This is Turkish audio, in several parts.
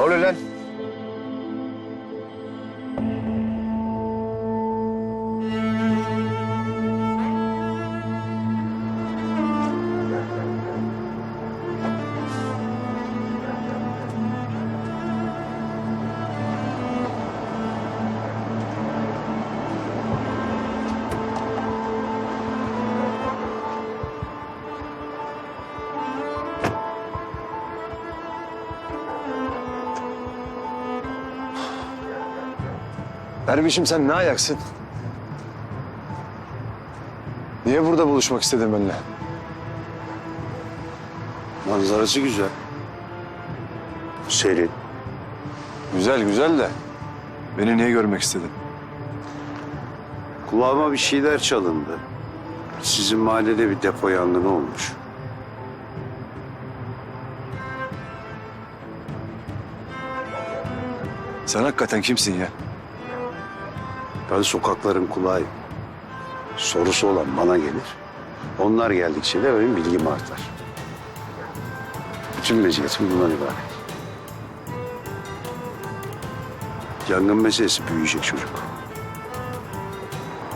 Ne oluyor lan? Dervişim sen ne ayaksın? Niye burada buluşmak istedin benimle? Manzarası güzel. Serin. Güzel güzel de beni niye görmek istedin? Kulağıma bir şeyler çalındı. Sizin mahallede bir depo yangını olmuş. Sen hakikaten kimsin ya? Ben sokakların kulağıyım. Sorusu olan bana gelir. Onlar geldikçe de benim bilgim artar. Bütün meziyetim bundan ibaret. Yangın meselesi büyüyecek çocuk.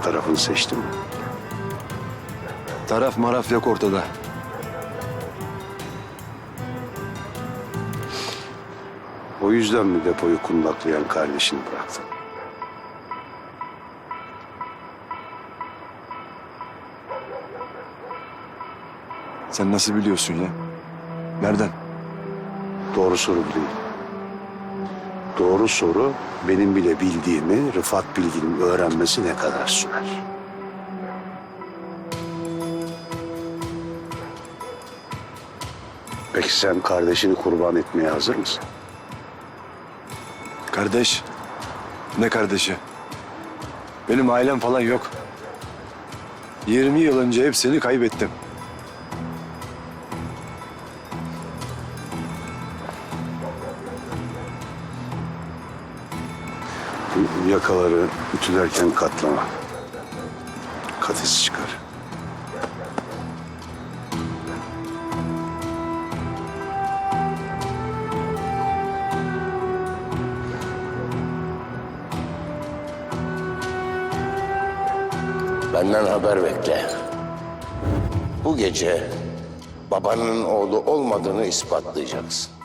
Tarafını seçtim? Taraf maraf yok ortada. O yüzden mi depoyu kundaklayan kardeşini bıraktın? Sen nasıl biliyorsun ya? Nereden? Doğru soru bu değil. Doğru soru benim bile bildiğimi Rıfat Bilgin'in öğrenmesi ne kadar sürer? Peki sen kardeşini kurban etmeye hazır mısın? Kardeş. Ne kardeşi? Benim ailem falan yok. 20 yıl önce hepsini kaybettim. Yakaları ütülerken katlama. Kafesi çıkar. Benden haber bekle. Bu gece babanın oğlu olmadığını ispatlayacaksın.